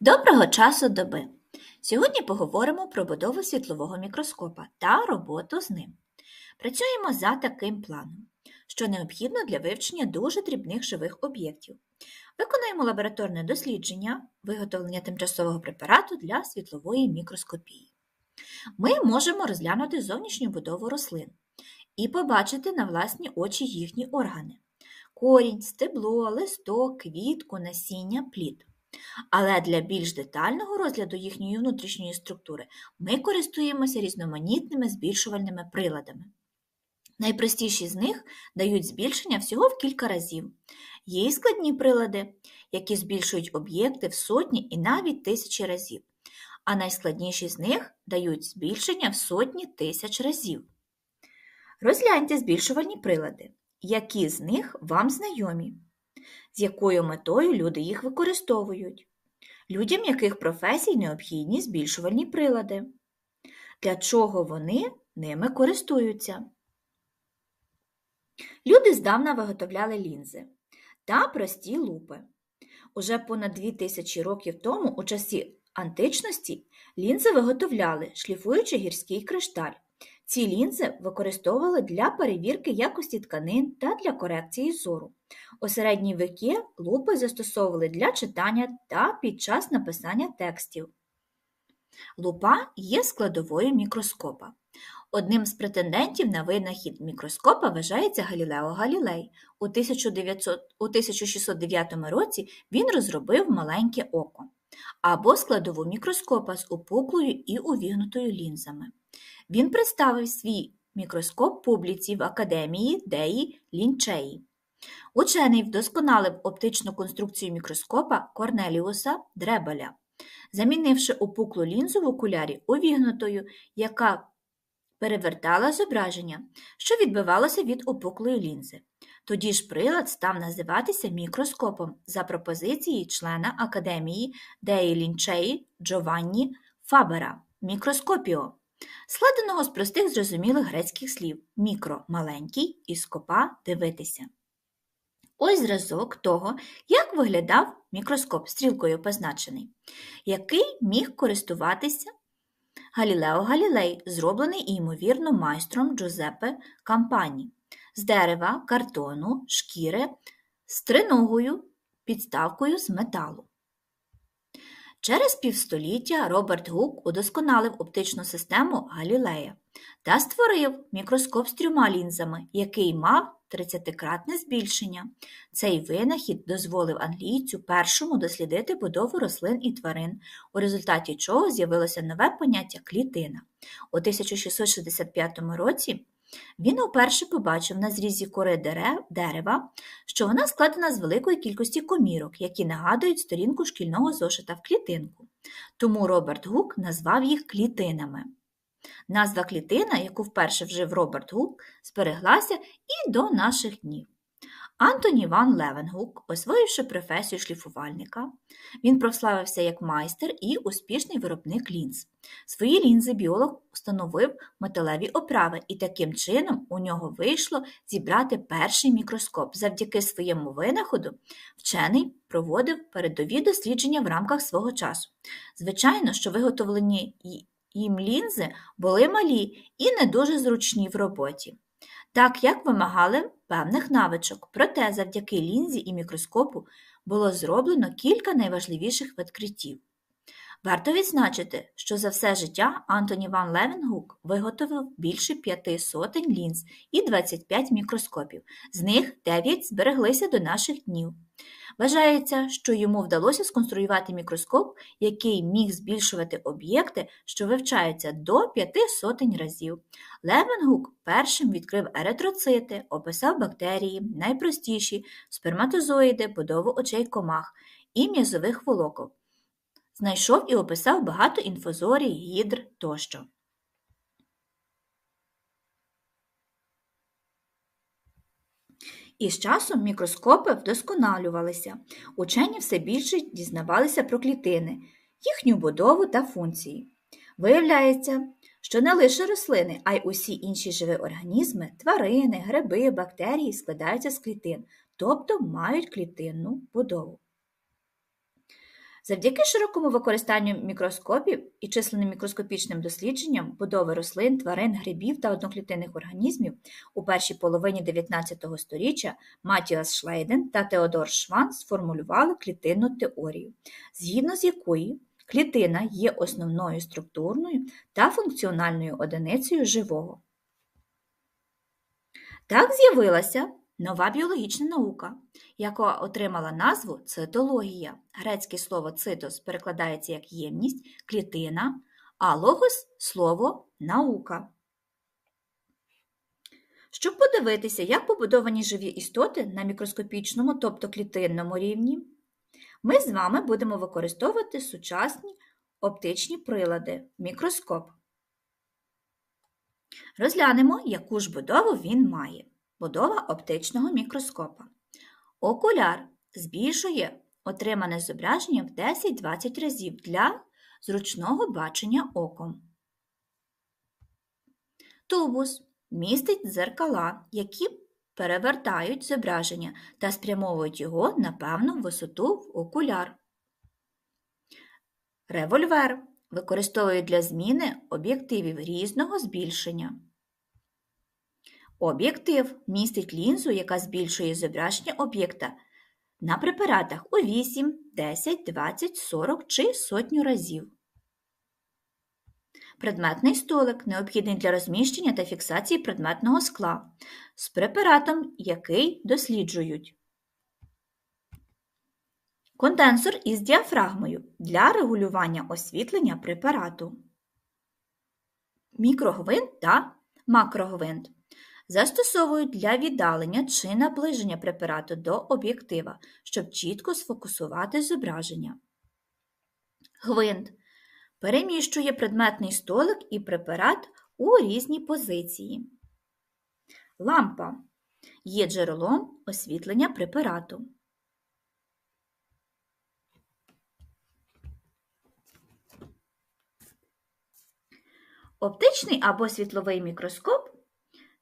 Доброго часу доби! Сьогодні поговоримо про будову світлового мікроскопа та роботу з ним. Працюємо за таким планом, що необхідно для вивчення дуже дрібних живих об'єктів. Виконуємо лабораторне дослідження, виготовлення тимчасового препарату для світлової мікроскопії. Ми можемо розглянути зовнішню будову рослин і побачити на власні очі їхні органи: корінь, стебло, листок, квітку, насіння, плід. Але для більш детального розгляду їхньої внутрішньої структури ми користуємося різноманітними збільшувальними приладами. Найпростіші з них дають збільшення всього в кілька разів. Є й складні прилади, які збільшують об'єкти в сотні і навіть тисячі разів, а найскладніші з них дають збільшення в сотні тисяч разів. Розгляньте збільшувальні прилади, які з них вам знайомі з якою метою люди їх використовують, людям яких професій необхідні збільшувальні прилади, для чого вони ними користуються. Люди здавна виготовляли лінзи та прості лупи. Уже понад 2000 років тому, у часі античності, лінзи виготовляли, шліфуючи гірський кришталь. Ці лінзи використовували для перевірки якості тканин та для корекції зору. У середні веки лупи застосовували для читання та під час написання текстів. Лупа є складовою мікроскопа. Одним з претендентів на винахід мікроскопа вважається Галілео Галілей. У, 1900, у 1609 році він розробив маленьке око або складову мікроскопа з опуклою і увігнутою лінзами. Він представив свій мікроскоп публіці в Академії Деї Лінчеї. Учений вдосконалив оптичну конструкцію мікроскопа Корнеліуса Дребеля, замінивши опуклу лінзу в окулярі увігнутою, яка перевертала зображення, що відбивалося від опуклої лінзи. Тоді ж прилад став називатися мікроскопом за пропозицією члена Академії Деї Лінчеї Джованні Фабера мікроскопіо складеного з простих зрозумілих грецьких слів мікро маленький і скопа дивитися. Ось зразок того, як виглядав мікроскоп стрілкою позначений, який міг користуватися Галілео Галілей, зроблений ймовірно майстром Джузеппе Кампані, з дерева, картону, шкіри, з триногою, підставкою з металу. Через півстоліття Роберт Гук удосконалив оптичну систему Галілея та створив мікроскоп з трьома лінзами, який мав 30-кратне збільшення. Цей винахід дозволив англійцю першому дослідити будову рослин і тварин, у результаті чого з'явилося нове поняття клітина. У 1665 році він уперше побачив на зрізі кори дерева, що вона складена з великої кількості комірок, які нагадують сторінку шкільного зошита в клітинку. Тому Роберт Гук назвав їх клітинами. Назва клітина, яку вперше вжив Роберт Гук, збереглася і до наших днів. Антоні Ван Левенгук, освоївши професію шліфувальника, він прославився як майстер і успішний виробник лінз. Свої лінзи біолог встановив металеві оправи, і таким чином у нього вийшло зібрати перший мікроскоп. Завдяки своєму винаходу вчений проводив передові дослідження в рамках свого часу. Звичайно, що виготовлені їм лінзи були малі і не дуже зручні в роботі так як вимагали певних навичок, проте завдяки лінзі і мікроскопу було зроблено кілька найважливіших відкриттів. Варто відзначити, що за все життя Антоні Ван Левенгук виготовив більше п'яти сотень лінз і 25 мікроскопів, з них 9 збереглися до наших днів. Вважається, що йому вдалося сконструювати мікроскоп, який міг збільшувати об'єкти, що вивчаються до п'яти сотень разів. Левенгук першим відкрив еритроцити, описав бактерії, найпростіші сперматозоїди, будову очей комах і м'язових волоков. Знайшов і описав багато інфозорій, гідр тощо. І з часом мікроскопи вдосконалювалися, учені все більше дізнавалися про клітини, їхню будову та функції. Виявляється, що не лише рослини, а й усі інші живі організми, тварини, гриби, бактерії складаються з клітин, тобто мають клітинну будову. Завдяки широкому використанню мікроскопів і численним мікроскопічним дослідженням будови рослин, тварин, грибів та одноклітинних організмів у першій половині 19 століття Матіас Шлейден та Теодор Шван сформулювали клітинну теорію, згідно з якої клітина є основною структурною та функціональною одиницею живого. Так з'явилася нова біологічна наука, яка отримала назву цитологія. Грецьке слово цитос перекладається як ємність, клітина, а логос слово наука. Щоб подивитися, як побудовані живі істоти на мікроскопічному, тобто клітинному рівні, ми з вами будемо використовувати сучасні оптичні прилади мікроскоп. Розглянемо, яку ж будову він має. Будова оптичного мікроскопа. Окуляр збільшує отримане зображення в 10-20 разів для зручного бачення оком. Тубус містить дзеркала, які перевертають зображення та спрямовують його на певну висоту в окуляр. Револьвер використовують для зміни об'єктивів різного збільшення. Об'єктив містить лінзу, яка збільшує зображення об'єкта на препаратах у 8, 10, 20, 40 чи сотню разів. Предметний столик необхідний для розміщення та фіксації предметного скла з препаратом, який досліджують. Конденсор із діафрагмою для регулювання освітлення препарату. Мікрогвинт та макрогвинт застосовують для віддалення чи наближення препарату до об'єктива, щоб чітко сфокусувати зображення. Гвинт переміщує предметний столик і препарат у різні позиції. Лампа є джерелом освітлення препарату. Оптичний або світловий мікроскоп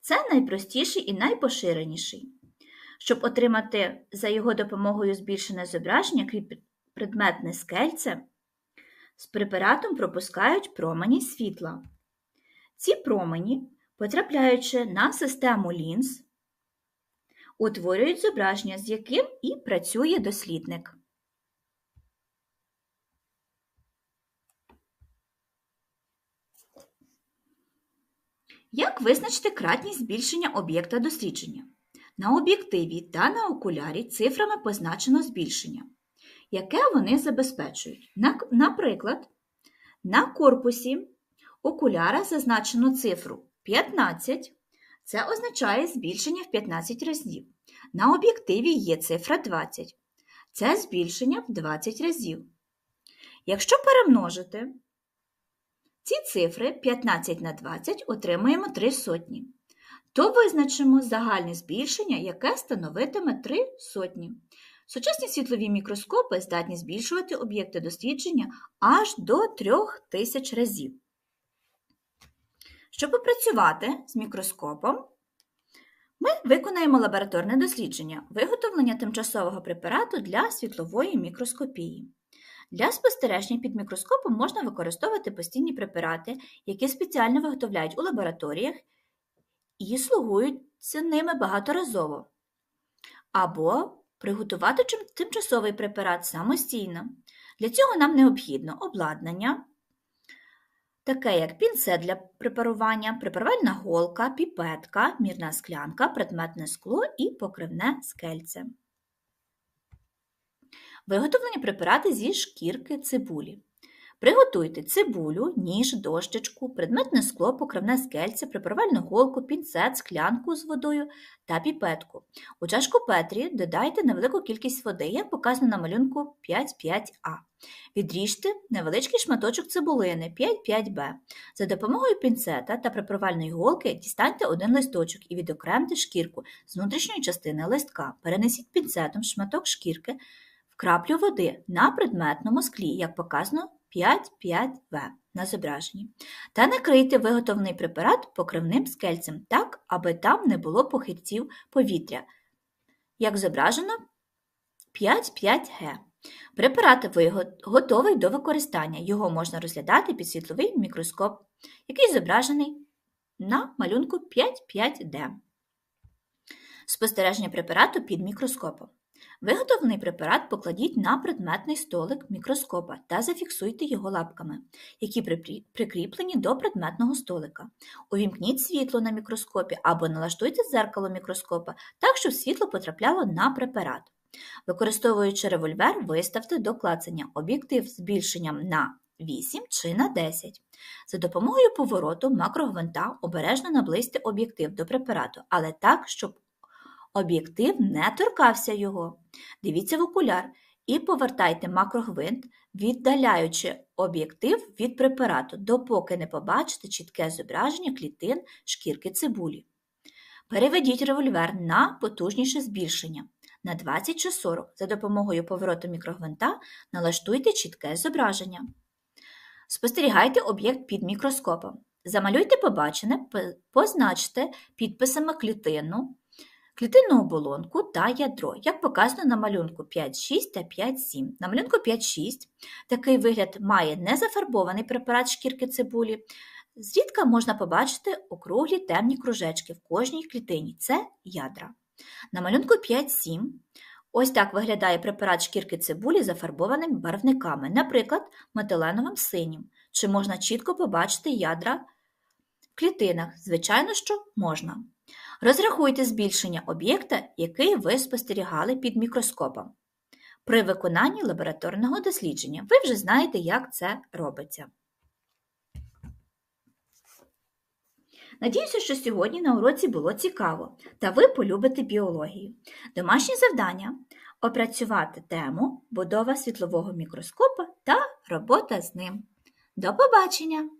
це найпростіший і найпоширеніший. Щоб отримати за його допомогою збільшене зображення крізь предметне скельце, з препаратом пропускають промені світла. Ці промені, потрапляючи на систему лінз, утворюють зображення, з яким і працює дослідник. Як визначити кратність збільшення об'єкта дослідження? На об'єктиві та на окулярі цифрами позначено збільшення, яке вони забезпечують. Наприклад, на корпусі окуляра зазначено цифру 15, це означає збільшення в 15 разів. На об'єктиві є цифра 20, це збільшення в 20 разів. Якщо перемножити ці цифри 15 на 20 отримаємо 3 сотні. То визначимо загальне збільшення, яке становитиме 3 сотні. Сучасні світлові мікроскопи здатні збільшувати об'єкти дослідження аж до 3000 разів. Щоб попрацювати з мікроскопом, ми виконаємо лабораторне дослідження виготовлення тимчасового препарату для світлової мікроскопії. Для спостереження під мікроскопом можна використовувати постійні препарати, які спеціально виготовляють у лабораторіях і слугуються ними багаторазово, або приготувати тимчасовий препарат самостійно. Для цього нам необхідно обладнання, таке як пінцет для препарування, препарувальна голка, піпетка, мірна склянка, предметне скло і покривне скельце. Виготовлені препарати зі шкірки цибулі. Приготуйте цибулю, ніж, дощечку, предметне скло, покривне скельце, препарувальну голку, пінцет, склянку з водою та піпетку. У чашку Петрі додайте невелику кількість води, як показано на малюнку 5,5А. Відріжте невеличкий шматочок цибулини 5,5Б. За допомогою пінцета та препарувальної голки дістаньте один листочок і відокремте шкірку з внутрішньої частини листка. Перенесіть пінцетом шматок шкірки краплю води на предметному склі, як показано 5,5В на зображенні, та накрийте виготовлений препарат покривним скельцем так, аби там не було похильців повітря, як зображено 5,5Г. Препарат готовий до використання. Його можна розглядати під світловий мікроскоп, який зображений на малюнку 5.5D. Спостереження препарату під мікроскопом. Виготовлений препарат покладіть на предметний столик мікроскопа та зафіксуйте його лапками, які прикріплені до предметного столика. Увімкніть світло на мікроскопі або налаштуйте дзеркало мікроскопа так, щоб світло потрапляло на препарат. Використовуючи револьвер, виставте до клацання об'єктив збільшенням на 8 чи на 10. За допомогою повороту макрогвинта обережно наблизьте об'єктив до препарату, але так, щоб об'єктив не торкався його. Дивіться в окуляр і повертайте макрогвинт, віддаляючи об'єктив від препарату, допоки не побачите чітке зображення клітин шкірки цибулі. Переведіть револьвер на потужніше збільшення на 20 чи 40. За допомогою повороту мікрогвинта налаштуйте чітке зображення. Спостерігайте об'єкт під мікроскопом. Замалюйте побачене, позначте підписами клітину, клітинну оболонку та ядро, як показано на малюнку 5.6 та 5.7. На малюнку 5.6 такий вигляд має незафарбований препарат шкірки цибулі. Зрідка можна побачити округлі темні кружечки в кожній клітині це ядра. На малюнку 5.7 ось так виглядає препарат шкірки цибулі зафарбованими барвниками, наприклад, метиленовим синім. Чи можна чітко побачити ядра в клітинах? Звичайно, що можна. Розрахуйте збільшення об'єкта, який ви спостерігали під мікроскопом. При виконанні лабораторного дослідження ви вже знаєте, як це робиться. Надіюся, що сьогодні на уроці було цікаво та ви полюбите біологію. Домашнє завдання опрацювати тему будова світлового мікроскопа та робота з ним. До побачення!